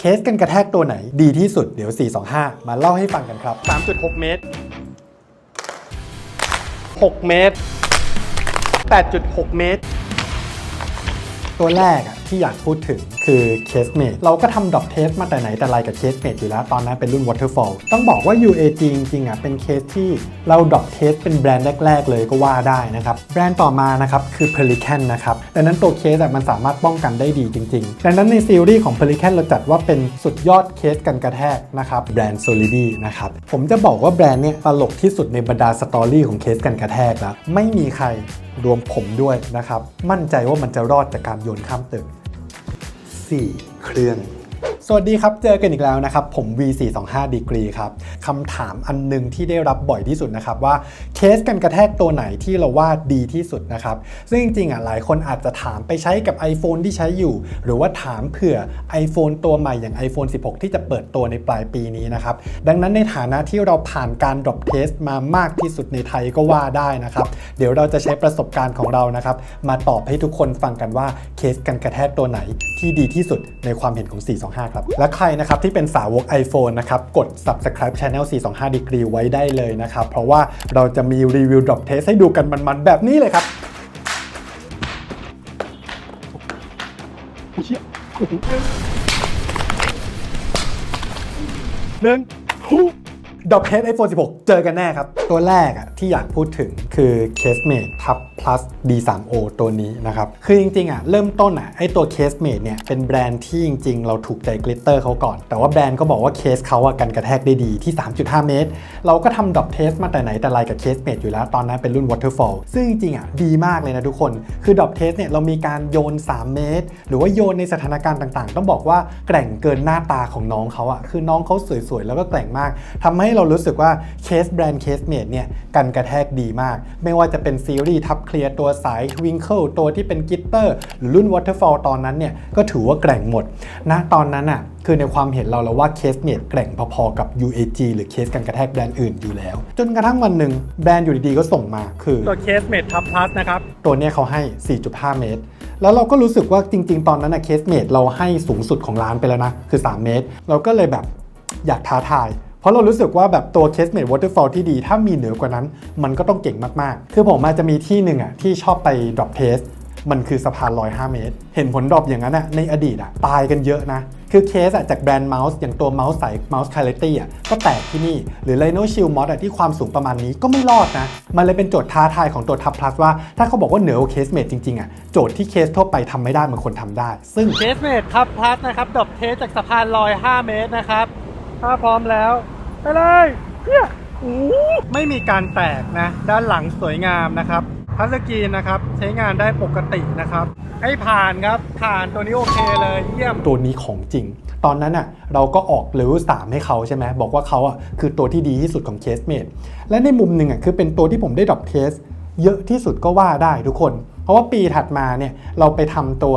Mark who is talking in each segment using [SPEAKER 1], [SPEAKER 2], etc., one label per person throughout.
[SPEAKER 1] เคสกันกระแทกตัวไหนดีที่สุดเดี๋ยว 425 มาเล่าให้ฟังกันครับ
[SPEAKER 2] 3.6 เมตร 6 เมตร 8.6 เมตร
[SPEAKER 1] ตัวแรกอะที่อยากพูดถึง คือเคสเม e เราก็ทำดรอปเทสมาแต่ไหนแต่ไรกับเคสเม e อยู่แล้ว ตอนนั้นเป็นรุ่น Waterfall ต้องบอกว่า UAG จริงๆอะเป็นเคสที่เราดรอปเทสเป็นแบรนด์แรก ๆ เลยก็ว่าได้นะครับแบรนด์ต่อมานะครับคือ Pelican นะครับดังนั้นตัวเคสอะมันสามารถป้องกันได้ดีจริง ๆ ดังนั้นในซีรีส์ของ Pelican เราจัดว่าเป็นสุดยอดเคสกันกระแทกนะครับแบรนด์ Solidi นะครับผมจะบอกว่าแบรนด์เนี้ยตลกที่สุดในบรรดาสตอรี่ของเคสกันกระแทกแล้วไม่มีใครรวมผมด้วยนะครับ มั่นใจว่ามันจะรอดจากการโยนข้ามตึก 4 เครื่อง สวัสดีครับ เจอกันอีกแล้วนะครับ ผม V425 degree ครับคำถามอันหนึงที่ได้รับบ่อยที่สุดนะครับว่าเคสกันกระแทกตัวไหนที่เราว่าดีที่สุดนะครับ ซึ่งจริงๆอะหลายคนอาจจะถามไปใช้กับ iPhone ที่ใช้อยู่ หรือว่าถามเผื่อ iPhone ตัวใหม่อย่าง iPhone 16 ที่จะเปิดตัวในปลายปีนี้นะครับ ดังนั้นในฐานะที่เราผ่านการ drop test มามากที่สุดในไทยก็ว่าได้นะครับ เดี๋ยวเราจะใช้ประสบการณ์ของเรานะครับมาตอบให้ทุกคนฟังกันว่าเคสกันกระแทกตัวไหนที่ดีที่สุดในความเห็นของ 425ครับ และใครนะครับที่เป็นสาวก iPhone นะครับ กด subscribe channel 425 degree ไว้ได้เลยนะครับ เพราะว่าเราจะมีรีวิว drop test ให้ดูกันมันๆ แบบนี้เลยครับ
[SPEAKER 2] หนึ่ง
[SPEAKER 1] ดอกเทส iPhone 16 เจอกันแน่ครับ ตัวแรกอะที่อยากพูดถึงคือ Casemate Tab Plus D3O ตัวนี้นะครับ คือจริงๆอะเริ่มต้นอะไอตัว Casemate เนี่ยเป็นแบรนด์ที่จริงๆ เราถูกใจกลิตเตอร์เขาก่อน แต่ว่าแบรนด์ก็บอกว่าเคสเขาอะกันกระแทกได้ดีที่ 3.5 เมตร เราก็ทำดอกเทสมาแต่ไหนแต่ไรกับ Casemate อยู่แล้วตอนนั้นเป็นรุ่น Waterfall ซึ่งจริงๆอะดีมากเลยนะทุกคน คือดอกเทสเนี่ยเรามีการโยน 3 เมตร หรือว่าโยนในสถานการณ์ต่างๆ ต้องบอกว่าแกร่งเกินหน้าตาของน้องเขาอะคือน้องเขาสวยๆแล้วก็แกร่งมากทำให้เรารู้สึกว่าเคสแบรนด์เคสเมดเนี่ยกันกระแทกดีมาก ไม่ว่าจะเป็นซีรีส์ทับเคลียร์ตัวสายวิงเคิลตัวที่เป็นกิตเตอร์หรือรุ่น Waterfall ตอนนั้นเนี่ยก็ถือว่าแกร่งหมดนะตอนนั้นอะคือในความเห็นเราแล้วว่าเคสเมดแกร่งพอๆกับ UAG หรือเคสกันกระแทกแบรนด์อื่นอยู่แล้ว จนกระทั่งวันหนึ่งแบรนด์อยู่ดีๆก็ส่งมาคือ
[SPEAKER 2] ตัวเคสเมททับพลัสนะครับ
[SPEAKER 1] ตัวเนี้ยเขาให้ 4.5 เมตร แล้วเราก็รู้สึกว่าจริง ๆ ตอนนั้นอะเคสเมดเราให้สูงสุดของร้านไปแล้วนะคือ 3 เมตร เราก็เลยแบบอยากท้าทายเพ ราะเรารู้สึกว่าแบบตัวเคสเมดวอเตอร์ฟอลที่ดี ถ้ามีเหนือกว่านั้น มันก็ต้องเก่งมากๆ คือผมอาจจะมีที่หนึ่งอะที่ชอบไป drop test มันคือสะพานลอย 5 เมตร เห็นผลดรอปอย่างนั้นอะในอดีตอะตายกันเยอะนะ คือเคสอะจากแบรนด์เมาส์อย่างตัวเมาส์สายเมาส์คาเลตี้อะก็แตกที่นี่ หรือ Lino Shield Mod อะที่ความสูงประมาณนี้ก็ไม่รอดนะ มันเลยเป็นโจทย์ท้าทายของตัวทับพลัสว่า ถ้าเขาบอกว่าเหนือเคสเมดจริง ๆอะโจทย์ที่เคสทั่วไปทำไม่ได้มันควรทำได้ ซึ่ง
[SPEAKER 2] เคสเมททับพลัสนะครับดรอปเทสจากสะพานลอย 5 เมตรนะครับถ้าพร้อมแล้ว ไปเลยเนี่ยโอ้ไม่มีการแตกนะ ด้านหลังสวยงามนะครับทัชสกรีนนะครับ ใช้งานได้ปกตินะครับให้ผ่านครับ ผ่านตัวนี้โอเคเลยเยี่ยม
[SPEAKER 1] ตัวนี้ของจริง ตอนนั้นอะเราก็ออกเลเวล3ให้เขาใช่ไหมบอกว่าเขาอะคือตัวที่ดีที่สุดของเคสเมดและในมุมหนึ่งอะคือเป็นตัวที่ผมได้ดรอปเทสเยอะที่สุดก็ว่าได้ทุกคน เพราะว่าปีถัดมาเนี่ยเราไปทำตัว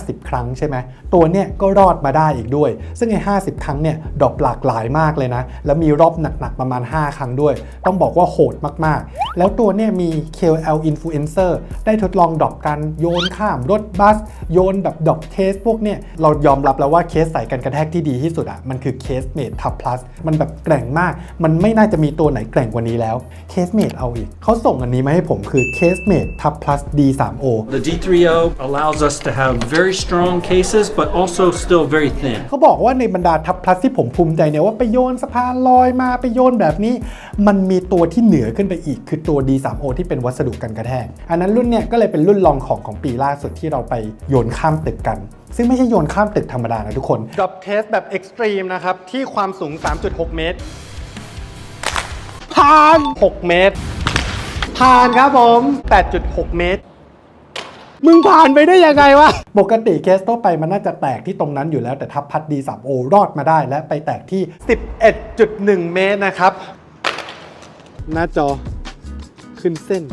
[SPEAKER 1] 50 ครั้งใช่ไหมตัวเนี่ยก็รอดมาได้อีกด้วย ซึ่งไอ้50 ครั้งเนี่ยดอปหลากหลายมากเลยนะ แล้วมีรอบหนักๆประมาณ 5 ครั้งด้วย ต้องบอกว่าโหดมากๆ แล้วตัวเนี่ยมี KOL Influencer ได้ทดลองดอปกันโยนข้ามรถบัส โยนแบบดอปเทสพวกเนี่ยเรายอมรับแล้วว่าเคสใส่กันกระแทกที่ดีที่สุดอะมันคือเคสเมดทับพลัสมันแบบแกร่งมาก มันไม่น่าจะมีตัวไหนแกร่งกว่านี้แล้วเคสเมดเอาอีกเขาส่งอันนี้มาให้ผมคือเคสเมดทับพลัส D3O
[SPEAKER 3] The D3O allows us to have very strong cases, but also still very thin.
[SPEAKER 1] เขาบอกว่าในบรรดาทับพลัสที่ผมภูมิใจเนี่ยว่าไปโยนสะพานลอยมาไปโยนแบบนี้ มันมีตัวที่เหนือขึ้นไปอีก คือตัว D3O ที่เป็นวัสดุกันกระแทก อันนั้นรุ่นเนี่ยก็เลยเป็นรุ่นรองของของปีล่าสุดที่เราไปโยนข้ามตึกกัน ซึ่งไม่ใช่โยนข้ามตึกธรรมดานะทุกคน
[SPEAKER 2] ดรอปเทสแบบเอ็กซ์ตรีมนะครับ ที่ความสูง 3.6 เมตรผ่าน 6 เมตรผ่านครับผม 8.6 เมตร มึงผ่านไปได้ยังไงวะ
[SPEAKER 1] ปกติเคสทั่วไปมันน่าจะแตกที่ตรงนั้นอยู่แล้วแต่ทับพัด D3O รอดมาได้และไปแตกที่
[SPEAKER 2] 11.1 เมตรนะครับ หน้าจอขึ้นเส้น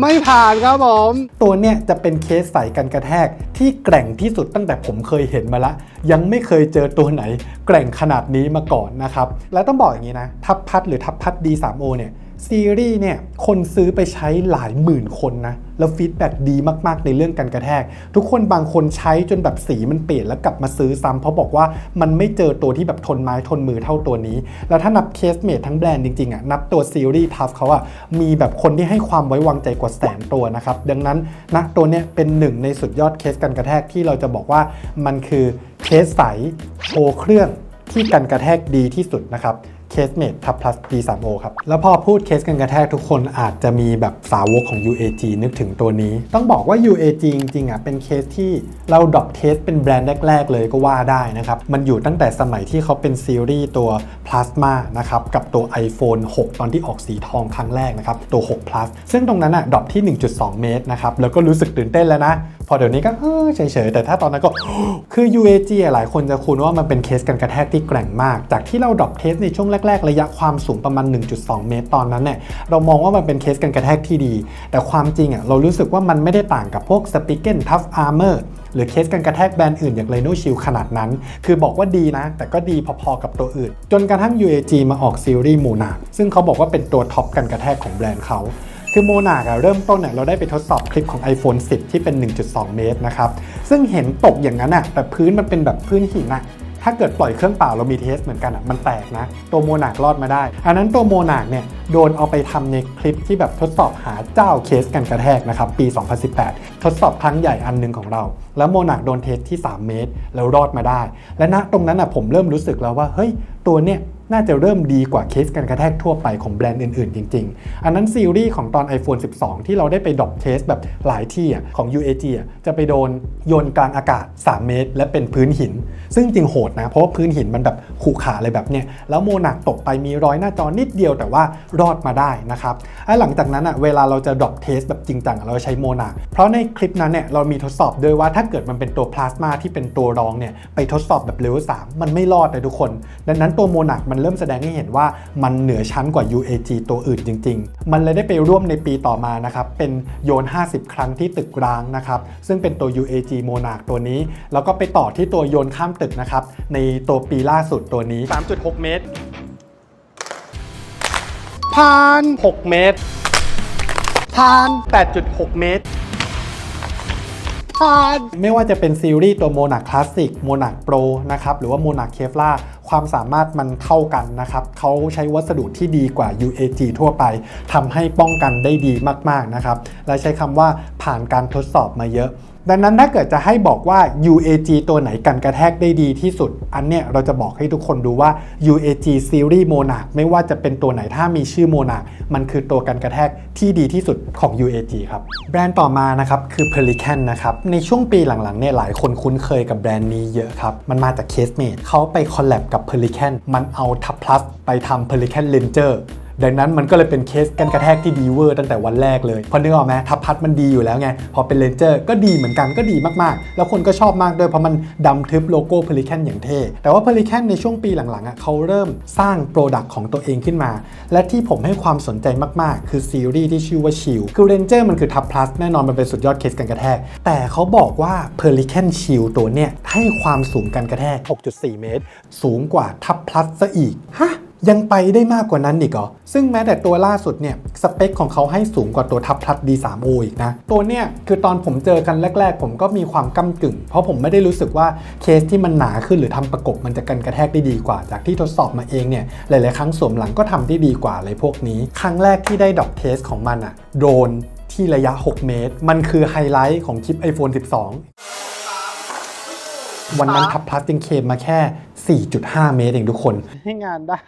[SPEAKER 2] ไม่ผ่านครับผม
[SPEAKER 1] ตัวเนี่ยจะเป็นเคสใส่กันกระแทกที่แกร่งที่สุดตั้งแต่ผมเคยเห็นมาละ ยังไม่เคยเจอตัวไหน แกร่งขนาดนี้มาก่อนนะครับ และต้องบอกอย่างนี้นะ ทับพัดหรือทับพัด D3O เนี่ย ซีรีส์เนี่ยคนซื้อไปใช้หลายหมื่นคนนะ แล้วฟีดแบ็กดีมาก ๆ ในเรื่องการกระแทก ทุกคนบางคนใช้จนแบบสีมันเปลี่ยนแล้วกลับมาซื้อซ้ำเพราะบอกว่ามันไม่เจอตัวที่แบบทนไม้ทนมือเท่าตัวนี้ แล้วถ้านับเคสเมททั้งแบรนด์จริง ๆ อะ นับตัวซีรีส์ทัฟเขาอะ มีแบบคนที่ให้ความไว้วางใจกว่าแสนตัวนะครับ ดังนั้นนะตัวเนี้ยเป็นหนึ่งในสุดยอดเคสการกระแทกที่เราจะบอกว่ามันคือเคสใสโชว์เครื่องที่กันกระแทกดีที่สุดนะครับ เคสเมดทับ plus D3O ครับ แล้วพอพูดเคสกันกระแทกทุกคนอาจจะมีแบบสาวกของ UAG นึกถึงตัวนี้ ต้องบอกว่า UAG จริงๆอะเป็นเคสที่เราดรอปเทสเป็นแบรนด์แรก ๆ เลยก็ว่าได้นะครับ มันอยู่ตั้งแต่สมัยที่เขาเป็นซีรีส์ตัว Plasma นะครับ กับตัว iPhone 6 ตอนที่ออกสีทองครั้งแรกนะครับ ตัว 6 plus ซึ่งตรงนั้นอะดรอปที่ 1.2 เมตรนะครับ แล้วก็รู้สึกตื่นเต้นแล้วนะ พอเดี๋ยวนี้ก็เฉยๆแต่ถ้าตอนนั้นก็คือ UAG อะหลายคนจะคุ้นว่ามันเป็นเคสกันกระแทกที่แกร่งมาก จากที่เราดรอปเทสในช่วงแรก ๆ ระยะความสูงประมาณ 1.2 เมตรตอนนั้นเนี่ยเรามองว่ามันเป็นเคสกันกระแทกที่ดี แต่ความจริงอะเรารู้สึกว่ามันไม่ได้ต่างกับพวก s p i g e n Tough Armor หรือเคสกันกระแทกแบรนด์อื่นอย่าง Rhino Shield ขนาดนั้น คือบอกว่าดีนะ แต่ก็ดีพอๆกับตัวอื่น จนกระทั่ง UAG มาออกซีรีส์ Monarch ซึ่งเขาบอกว่าเป็นตัวท็อปกันกระแทกของแบรนด์เขาคือโมนาอะเริ่มต้นเนี่ยเราได้ไปทดสอบคลิปของ iPhone 10 ที่เป็น 1.2 เมตรนะครับ ซึ่งเห็นตกอย่างนั้นอะแต่พื้นมันเป็นแบบพื้นหินอะ ถ้าเกิดปล่อยเครื่องเปล่าเรามีเทสเหมือนกันอะมันแตกนะ ตัวโมนากรอดมาได้ อันนั้นตัวโมนาคเนี่ยโดนเอาไปทำในคลิปที่แบบทดสอบหาเจ้าเคสกันกระแทกนะครับปี 2018 ทดสอบครั้งใหญ่อันหนึงของเรา แล้วโมนาคโดนเทสที่ 3 เมตร แล้วรอดมาได้ และณตรงนั้นอะผมเริ่มรู้สึกแล้วว่าเฮ้ยตัวเนี่ย น่าจะเริ่มดีกว่าเคสกันกระแทกทั่วไปของแบรนด์อื่นๆ จริง ๆ อันนั้นซีรีส์ของตอน iPhone 12 ที่เราได้ไปดรอปเทสแบบหลายที่อะของ UAG จะไปโดนโยนกลางอากาศ 3 เมตร และเป็นพื้นหิน ซึ่งจริงโหดนะ เพราะว่าพื้นหินมันแบบขู่ขาอะไรแบบเนี้ยแล้วโมนักตกไปมีรอยหน้าจอนิดเดียวแต่ว่ารอดมาได้นะครับและหลังจากนั้นอะเวลาเราจะดรอปเทสแบบจริงจังเราใช้โมนักเพราะในคลิปนั้นเนี่ยเรามีทดสอบด้วยว่าถ้าเกิดมันเป็นตัวพลาสมาที่เป็นตัวรองเนี่ยไปทดสอบแบบเลเวล3มันไม่รอดเลยทุกคน ดังนั้นตัวโมนักมันเริ่มแสดงให้เห็นว่ามันเหนือชั้นกว่า UAG ตัวอื่นจริง ๆ มันเลยได้ไปร่วมในปีต่อมานะครับ เป็นโยน 50 ครั้งที่ตึกร้างนะครับ ซึ่งเป็นตัว UAG Monarch ตัวนี้ แล้วก็ไปต่อที่ตัวโยนข้ามตึกนะครับ ในตัวปีล่าสุดตัวนี้ 3.6 เมตรผ่าน6เมตรผ่าน 8.6 เมตรผ่านไม่ว่าจะเป็นซีรีส์ตัวโมนา c คลาสสิกโมนา c โปรนะครับ หรือว่าโมนา c เคฟลา ความสามารถมันเท่ากันนะครับเขาใช้วัสดุที่ดีกว่า UAG ทั่วไปทำให้ป้องกันได้ดีมากๆนะครับและใช้คำว่าผ่านการทดสอบมาเยอะ ดังนั้นถ้าเกิดจะให้บอกว่า UAG ตัวไหนกันกระแทกได้ดีที่สุด อันเนี้ยเราจะบอกให้ทุกคนดูว่า UAG Series Monarch ไม่ว่าจะเป็นตัวไหนถ้ามีชื่อ Monarch มันคือตัวกันกระแทกที่ดีที่สุดของ UAG ครับแบรนด์ต่อมานะครับคือ Pelican นะครับในช่วงปีหลังๆเนี่ยหลายคนคุ้นเคยกับแบรนด์นี้เยอะครับ มันมาจาก Casemate เขาไปคอลแลบกับ Pelican มันเอา Tab Plus ไปทำ Pelican Ranger ดังนั้นมันก็เลยเป็นเคสกันกระแทกที่ดีเวอร์ตั้งแต่วันแรกเลยเพอนึกออกไหมทับพัดมันดีอยู่แล้วไง พอเป็นเลนเจอร์ก็ดีเหมือนกันก็ดีมากๆ แล้วคนก็ชอบมากด้วยเพราะมันดำทึบโลโก้เพลิแคนอย่างเท่ แต่ว่าเพลิแคนในช่วงปีหลังๆอะเขาเริ่มสร้างโปรดักต์ของตัวเองขึ้นมา และที่ผมให้ความสนใจมากๆ คือซีรีส์ที่ชื่อว่าชิลคือเรนเจอร์มันคือทับพลัสแน่นอนมันเป็นสุดยอดเคสกันกระแทก แต่เขาบอกว่าเพลิแคนชิลตัวเนี้ยให้ความสูงกันกระแทก 6.4 เมตร สูงกว่าทับพลัสซะอีกฮะ ยังไปได้มากกว่านั้นอีกเหรอ ซึ่งแม้แต่ตัวล่าสุดเนี่ย สเปคของเขาให้สูงกว่าตัวทับพลัด D3O อีกนะ ตัวเนี่ยคือตอนผมเจอกันแรก ๆ ผมก็มีความก้ากึ่ง เพราะผมไม่ได้รู้สึกว่าเคสที่มันหนาขึ้นหรือทำประกบมันจะกันกระแทกได้ดีกว่า จากที่ทดสอบมาเองเนี่ย หลาย ๆ ครั้งสวมหลังก็ทำได้ดีกว่าอะไรพวกนี้ ครั้งแรกที่ได้ดอกเทสของมันอะโดนที่ระยะ 6 เมตร มันคือไฮไลท์ของคลิป iPhone 12 วันนั้นทับพลัสยังเคมมาแค่ 4.5 เมตรเองทุกคน ให้งานได้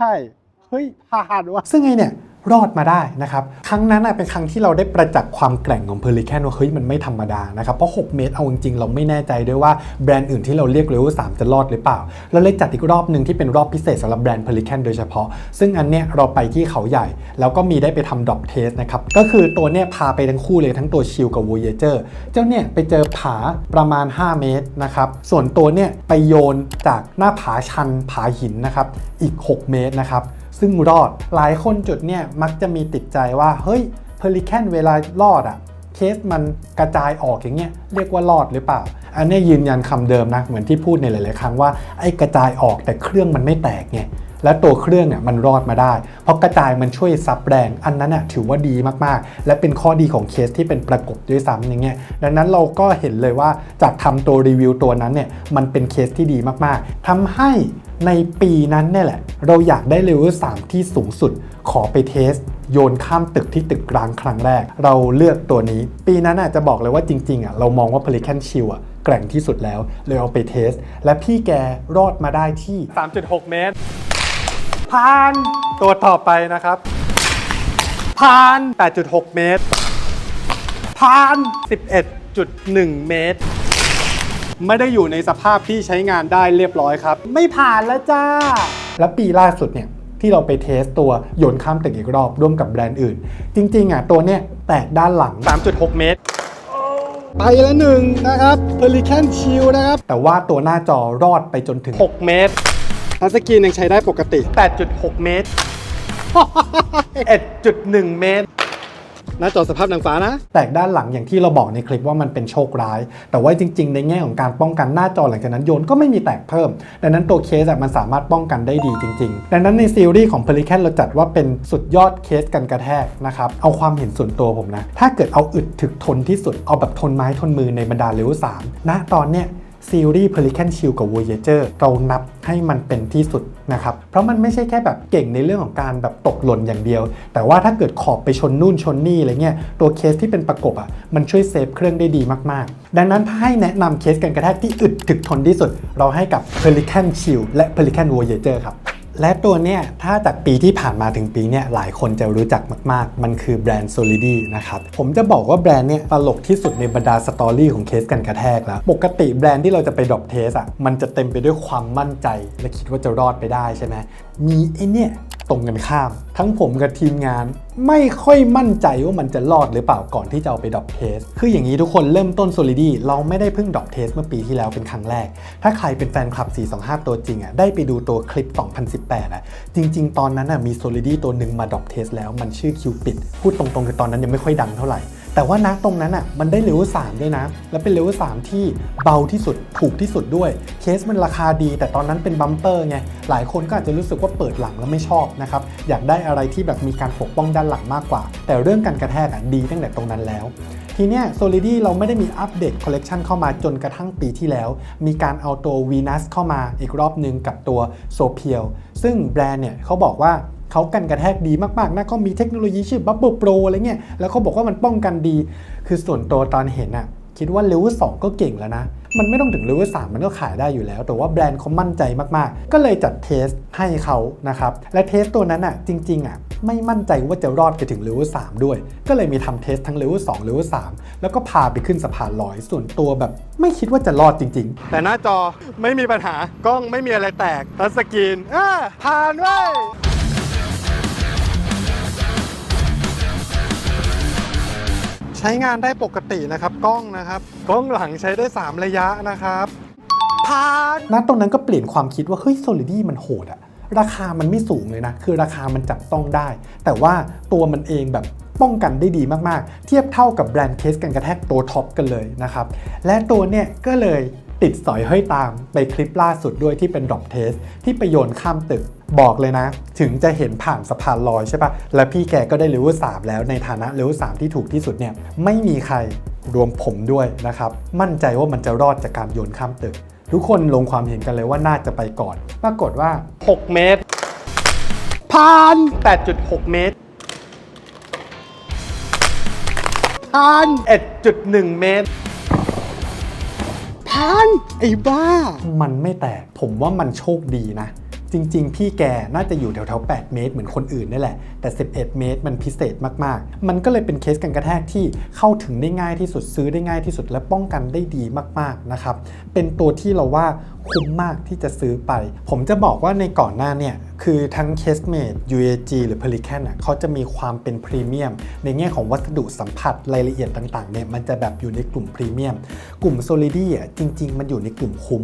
[SPEAKER 1] เฮ้ยผ่านวะซึ่งไงเนี่ย รอดมาได้นะครับครั้งนั้นเป็นครั้งที่เราได้ประจักษ์ความแกร่งของเพลิแคนว่าเฮ้ยมันไม่ธรรมดานะครับเพราะ 6 เมตรเอาจริงๆเราไม่แน่ใจด้วยว่าแบรนด์อื่นที่เราเรียกเลเวล3จะรอดหรือเปล่าเราเลยจัดอีกรอบหนึ่งที่เป็นรอบพิเศษสำหรับแบรนด์เพลิแคนโดยเฉพาะ ซึ่งอันเนี้ยเราไปที่เขาใหญ่ แล้วก็มีได้ไปทำดรอปเทสนะครับก็คือตัวเนี้ยพาไปทั้งคู่เลยทั้งตัวชิลกับ Voyager เจ้าเนี่ยไปเจอผาประมาณ 5 เมตรนะครับส่วนตัวเนี่ยไปโยนจากหน้าผาชันผาหินนะครับอีก 6 เมตรนะครับ ซึ่งรอด หลายคนจุดเนี่ยมักจะมีติดใจว่า เฮ้ยเพลิแคนเวลารอดอะเคสมันกระจายออกอย่างเงี้ยเรียกว่ารอดหรือเปล่า อันนี้ยืนยันคำเดิมนะเหมือนที่พูดในหลาย ๆ ครั้งว่าไอ้กระจายออกแต่เครื่องมันไม่แตกไงและตัวเครื่องเนี่ยมันรอดมาได้ เพราะกระจายมันช่วยซับแรงอันนั้นน่ะถือว่าดีมาก ๆ และเป็นข้อดีของเคสที่เป็นประกบด้วยซ้ำอย่างเงี้ยดังนั้นเราก็เห็นเลยว่าจากทำตัวรีวิวตัวนั้นเนี่ยมันเป็นเคสที่ดีมาก ๆทำให้ ในปีนั้นเนี่ยแหละ เราอยากได้เลเวล3ที่สูงสุด ขอไปเทส โยนข้ามตึกที่ตึกร้างครั้งแรก เราเลือกตัวนี้ ปีนั้นอาจจะบอกเลยว่าจริงๆอะเรามองว่า Pelican Shield อะแกร่งที่สุดแล้ว เลยเอาไปเทส และพี่แกรอดมาได้ที่ 3.6 เมตรผ่านตัวต่อไปนะครับผ่าน 8.6 เมตรผ่าน 11.1 เมตร ไม่ได้อยู่ในสภาพที่ใช้งานได้เรียบร้อยครับ ไม่ผ่านแล้วจ้า และปีล่าสุดเนี่ยที่เราไปเทสตัวโยนข้ามตึกอีกรอบร่วมกับแบรนด์อื่น จริง ๆอะตัวเนี้ยแตกด้านหลัง 3.6 เมตร ไปแล้วหนึ่งนะครับ Pelican Shield นะครับ แต่ว่าตัวหน้าจอรอดไปจนถึง 6 เมตรทัชสกรีนยังใช้ได้ปกติ 8.6 เมตร 1.1 เมตร หน้าจอสภาพนางฟ้านะ แตกด้านหลังอย่างที่เราบอกในคลิปว่ามันเป็นโชคร้าย แต่ว่าจริง ๆ ในแง่ของการป้องกันหน้าจอหลังจากนั้นโยนก็ไม่มีแตกเพิ่ม ดังนั้นตัวเคสมันสามารถป้องกันได้ดีจริง ๆ ดังนั้นในซีรีส์ของ Pelican เราจัดว่าเป็นสุดยอดเคสกันกระแทกนะครับ เอาความเห็นส่วนตัวผมนะ ถ้าเกิดเอาอึดถึกทนที่สุด เอาแบบทนไม้ทนมือในบรรดาเลเวล3ณตอนเนี้ย ซีรีส์ Pelican Shield กับ Voyager เรานับให้มันเป็นที่สุดนะครับ เพราะมันไม่ใช่แค่แบบเก่งในเรื่องของการแบบตกหล่นอย่างเดียว แต่ว่าถ้าเกิดขอบไปชนนู่นชนนี่อะไรเงี้ย ตัวเคสที่เป็นประกบอะ มันช่วยเซฟเครื่องได้ดีมาก ๆ ดังนั้นถ้าให้แนะนำเคสกันกระแทกที่อึดถึกทนที่สุด เราให้กับ Pelican Shield และ Pelican Voyager ครับ และตัวเนี้ยถ้าจากปีที่ผ่านมาถึงปีเนี้ยหลายคนจะรู้จักมากๆ มันคือแบรนด์ Solidi นะครับ ผมจะบอกว่าแบรนด์เนี้ยตลกที่สุดในบรรดาสตอรี่ของเคสกันกระแทกแล้ว ปกติแบรนด์ที่เราจะไปดรอปเทสอะมันจะเต็มไปด้วยความมั่นใจ และคิดว่าจะรอดไปได้ใช่ไหมมีไอเนี่ย ตรงกันข้าม ทั้งผมกับทีมงาน ไม่ค่อยมั่นใจว่ามันจะรอดหรือเปล่าก่อนที่จะเอาไปดรอปเทส คืออย่างนี้ทุกคนเริ่มต้น Solidi เราไม่ได้เพิ่งดรอปเทสเมื่อปีที่แล้วเป็นครั้งแรก ถ้าใครเป็นแฟนคลับ 425 ตัวจริงอะได้ไปดูตัวคลิป 2018 อะ จริง ๆ ตอนนั้นอะมี Solidi ตัวหนึ่งมาดรอปเทสแล้วมันชื่อคิวปิดพูดตรงๆคือตอนนั้นยังไม่ค่อยดังเท่าไหร่ แต่ว่านะตรงนั้นอะมันได้เลเวล3ด้วยนะ และเป็นเลเวล3ที่เบาที่สุดถูกที่สุดด้วย เคสมันราคาดี แต่ตอนนั้นเป็นบัมเปอร์ไงหลายคนก็อาจจะรู้สึกว่าเปิดหลังแล้วไม่ชอบนะครับอยากได้อะไรที่แบบมีการปกป้องด้านหลังมากกว่า แต่เรื่องการกระแทกอะดีตั้งแต่ตรงนั้นแล้วทีเนี้ย Solidi เราไม่ได้มีอัปเดตคอลเลกชันเข้ามาจนกระทั่งปีที่แล้ว มีการเอาตัว Venus เข้ามาอีกรอบหนึ่งกับตัว s o p i e l ซึ่งแบรนด์เนี่ยเขาบอกว่า เขากันกระแทกดีมากๆนะเขามีเทคโนโลยีชื่อ Bubble Pro อะไรเงี้ยแล้วเขาบอกว่ามันป้องกันดี คือส่วนตัวตอนเห็นอะคิดว่าเลเวล2ก็เก่งแล้วนะ มันไม่ต้องถึงเลเวล3มันก็ขายได้อยู่แล้ว แต่ว่าแบรนด์เขามั่นใจมาก ๆ ก็เลยจัดเทสให้เขานะครับ และเทสตัวนั้นอะจริง ๆอะไม่มั่นใจว่าจะรอดไปถึงเลเวล3ด้วย ก็เลยมีทำเทสทั้งเลเวล2เลเวล3แล้วก็พาไปขึ้นสะพานลอย ส่วนตัวแบบ ไม่คิดว่าจะรอดจริง ๆ แต่หน้าจอไม่มีปัญหากล้องไม่มีอะไรแตกทัชสกรีนอ่าผ่านเว้ ช้งานได้ปกตินะครับกล้องนะครับกล้องหลังใช้ได้ 3 ระยะนะครับพานณตรงนั้นก็เปลี่ยนความคิดว่าเฮ้ย Solidi มันโหดอะราคามันไม่สูงเลยนะ คือราคามันจับต้องได้ แต่ว่าตัวมันเองแบบป้องกันได้ดีมาก ๆ เทียบเท่ากับแบรนด์เคสกันกระแทกตัวท็อปกันเลยนะครับ และตัวเนี่ยก็เลย ติดสอยห้อยตามไปคลิปล่าสุดด้วยที่เป็นดรอปเทส ที่ไปโยนข้ามตึกบอกเลยนะ ถึงจะเห็นผ่านสะพานลอยใช่ปะและพี่แกก็ได้เลเวล3แล้วในฐานะเลเวล3ที่ถูกที่สุดเนี่ยไม่มีใครรวมผมด้วยนะครับ มั่นใจว่ามันจะรอดจากการโยนข้ามตึก ทุกคนลงความเห็นกันเลยว่าน่าจะไปก่อน ปรากฏว่า 6 เมตรผ่าน8.6 เมตรผ่าน1.1 เมตรันไอ้บ้า มันไม่แตก ผมว่ามันโชคดีนะ จริง ๆ พี่แกน่าจะอยู่แถวๆ 8 เมตรเหมือนคนอื่นนี่แหละ แต่ 11 เมตรมันพิเศษมากๆ มันก็เลยเป็นเคสกันกระแทกที่เข้าถึงได้ง่ายที่สุดซื้อได้ง่ายที่สุดและป้องกันได้ดีมากๆนะครับ เป็นตัวที่เราว่า คุ้มมากที่จะซื้อไป ผมจะบอกว่าในก่อนหน้าเนี่ย คือทั้ง Casemate UAG หรือ Pelican อะเขาจะมีความเป็นพรีเมียม ในแง่ของวัสดุสัมผัสรายละเอียดต่างๆเนี่ยมันจะแบบอยู่ในกลุ่มพรีเมียม กลุ่ม Solidi อะจริง ๆ มันอยู่ในกลุ่มคุ้ม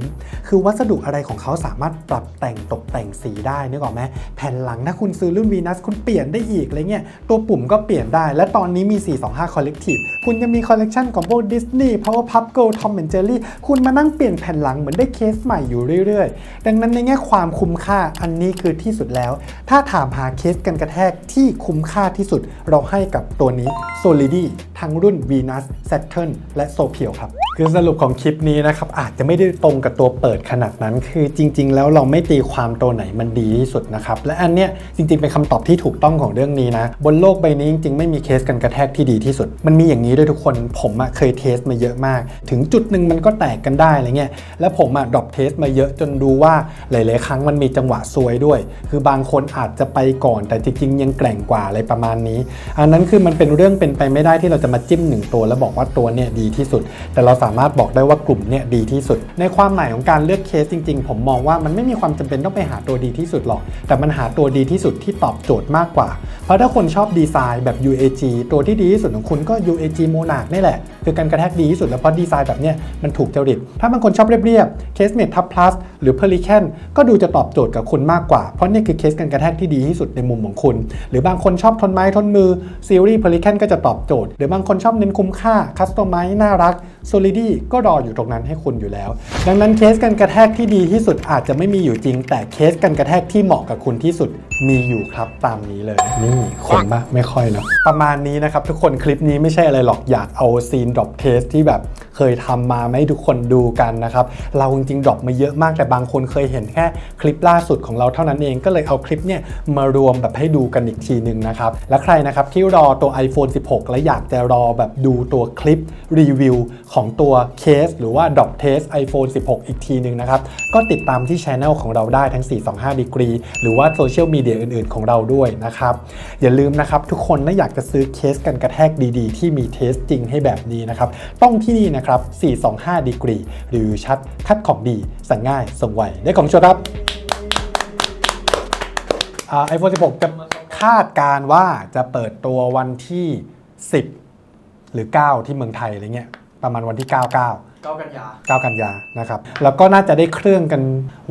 [SPEAKER 1] คือวัสดุอะไรของเขาสามารถปรับแต่งตกแต่งสีได้นึกออกไหมแผ่นหลังถ้าคุณซื้อรุ่น Venus คุณเปลี่ยนได้อีกอะไรเงี้ยตัวปุ่มก็เปลี่ยนได้ และตอนนี้มี 425 Collective คุณยังมีคอลเลกชันของพวก Disney Powerpuff Girl Tom and Jerry คุณมานั่งเปลี่ยนแผ่นหลังเหมือนได้เคสใหม่อยู่เรื่อยๆ ดังนั้นในแง่ความคุ้มค่าอันนี้คือที่สุดแล้ว ถ้าถามหาเคสกันกระแทกที่คุ้มค่าที่สุด เราให้กับตัวนี้ Solidi ทั้งรุ่น Venus Saturn และ s o p i o ครับ คือสรุปของคลิปนี้นะครับอาจจะไม่ได้ตรงกับตัวเปิดขนาดนั้น คือจริง ๆ แล้วเราไม่ตีความตัวไหนมันดีที่สุดนะครับและอันเนี้ยจริงๆเป็นคำตอบที่ถูกต้องของเรื่องนี้นะ บนโลกใบนี้จริงๆไม่มีเคสกันกระแทกที่ดีที่สุด มันมีอย่างนี้ด้วยทุกคนผมอะเคยเทสมาเยอะมาก ถึงจุดหนึ่งมันก็แตกกันได้อะไรเงี้ยแล้วผมอะดรอปเทสมาเยอะจนดูว่าหลาย ๆ ครั้งมันมีจังหวะซวยด้วย คือบางคนอาจจะไปก่อน แต่จริง ๆ ยังแกร่งกว่าอะไรประมาณนี้ อันนั้นคือมันเป็นเรื่องเป็นไปไม่ได้ที่เราจะมาจิ้มหนึ่งตัว แล้วบอกว่าตัวเนี่ยดีที่สุด แต่เราสาามารถบอกได้ว่ากลุ่มเนี่ยดีที่สุด ในความหมายของการเลือกเคสจริง ๆ ผมมองว่ามันไม่มีความจำเป็นต้องไปหาตัวดีที่สุดหรอก แต่มันหาตัวดีที่สุดที่ตอบโจทย์มากกว่า เพราะถ้าคนชอบดีไซน์แบบ UAG ตัวที่ดีที่สุดของคุณก็ UAG Monarch นี่แหละ คือการกระแทกดีที่สุดแล้วเพราะดีไซน์แบบเนี้ยมันถูกจริต ถ้าบางคนชอบเรียบๆ Case Mate Top Plus หรือ Pelican ก็ดูจะตอบโจทย์กับคุณมากกว่า เพราะนี่คือเคสการกระแทกที่ดีที่สุดในมุมของคุณ หรือบางคนชอบทนไม้ทนมือซีรีส์ Pelican ก็จะตอบโจทย์ หรือบางคนชอบเน้นคุ้มค่า Customize น่ารัก Solidi ก็รออยู่ตรงนั้นให้คุณอยู่แล้ว ดังนั้นเคสการกระแทกที่ดีที่สุดอาจจะไม่มีอยู่จริง แต่เคสการกระแทกที่เหมาะกับคุณที่สุดมีอยู่ครับตามนี้เลย นี่คนปะไม่ค่อยเนาะประมาณนี้นะครับทุกคนคลิปนี้ไม่ใช่อะไรหรอกอยากเอาซีนดรอปเคสที่แบบเคยทำมามาให้ทุกคนดูกันนะครับ เราจริงๆดรอปมาเยอะมากแต่บางคนเคยเห็นแค่คลิปล่าสุดของเราเท่านั้นเองก็เลยเอาคลิปเนี่ยมารวมแบบให้ดูกันอีกทีหนึ่งนะครับ และใครนะครับที่รอตัว iPhone 16 และอยากจะรอแบบดูตัวคลิปรีวิวของตัวเคส หรือว่าดรอปเทส iPhone 16 อีกทีหนึ่งนะครับ ก็ติดตามที่ช anel ของเราได้ทั้ง 425 degree หรือว่าโซเชียลมีเดียอื่นๆ ของเราด้วยนะครับ อย่าลืมนะครับ ทุกคนถ้าอยากจะซื้อเคสกันกระแทกดีๆ ที่มีเทสจริงให้แบบนี้นะครับ ต้องที่นี่นะครับ 425 degree หรือชัดคัดของดี สั่งง่ายส่งไวได้ของชัวร์ครับไอโฟน16จะคาดการณ์ว่าจะเปิดตัววันที่ 10 หรือ 9 ที่เมืองไทยอะไรเงี้ยประมาณวันที่ 99
[SPEAKER 4] เก้ากันยา
[SPEAKER 1] 9 กันยานะครับ แล้วก็น่าจะได้เครื่องกัน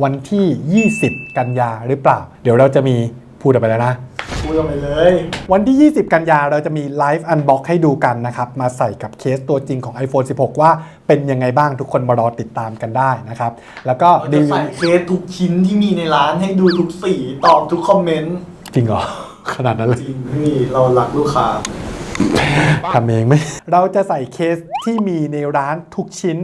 [SPEAKER 1] วันที่ 20 กันยาหรือเปล่า เดี๋ยวเราจะมีพูดออกไปแล้วนะ
[SPEAKER 4] พูดออกไปเลย
[SPEAKER 1] วันที่ 20 กันยาเราจะมีไลฟ์อันบ็อกให้ดูกันนะครับ มาใส่กับเคสตัวจริงของ iPhone 16 ว่าเป็นยังไงบ้างทุกคนมารอติดตามกันได้นะครับ แล้วก็
[SPEAKER 4] เราจะใส่เคสทุกชิ้นที่มีในร้านให้ดูทุกสีตอบทุกคอมเมนต์
[SPEAKER 1] จริงเหรอ ขนาดนั้นเลย
[SPEAKER 4] จริงนี่เรารักลูกค้า
[SPEAKER 1] ทำเองไหม เราจะใส่เคสที่มีในร้านทุกชิ้น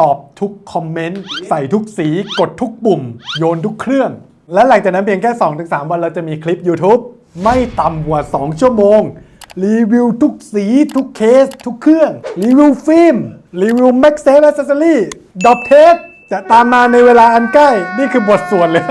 [SPEAKER 1] ตอบทุกคอมเมนต์ ใส่ทุกสี กดทุกปุ่ม โยนทุกเครื่อง และหลังจากนั้นเพียงแค่ 2-3 วันเราจะมีคลิป YouTube ไม่ต่ำกว่า 2 ชั่วโมง รีวิวทุกสี ทุกเคส ทุกเครื่อง รีวิวฟิล์ม รีวิว m a x s a f e Accessory ดอปเทสจะตามมาในเวลาอันใกล้ นี่คือบทสวดเลย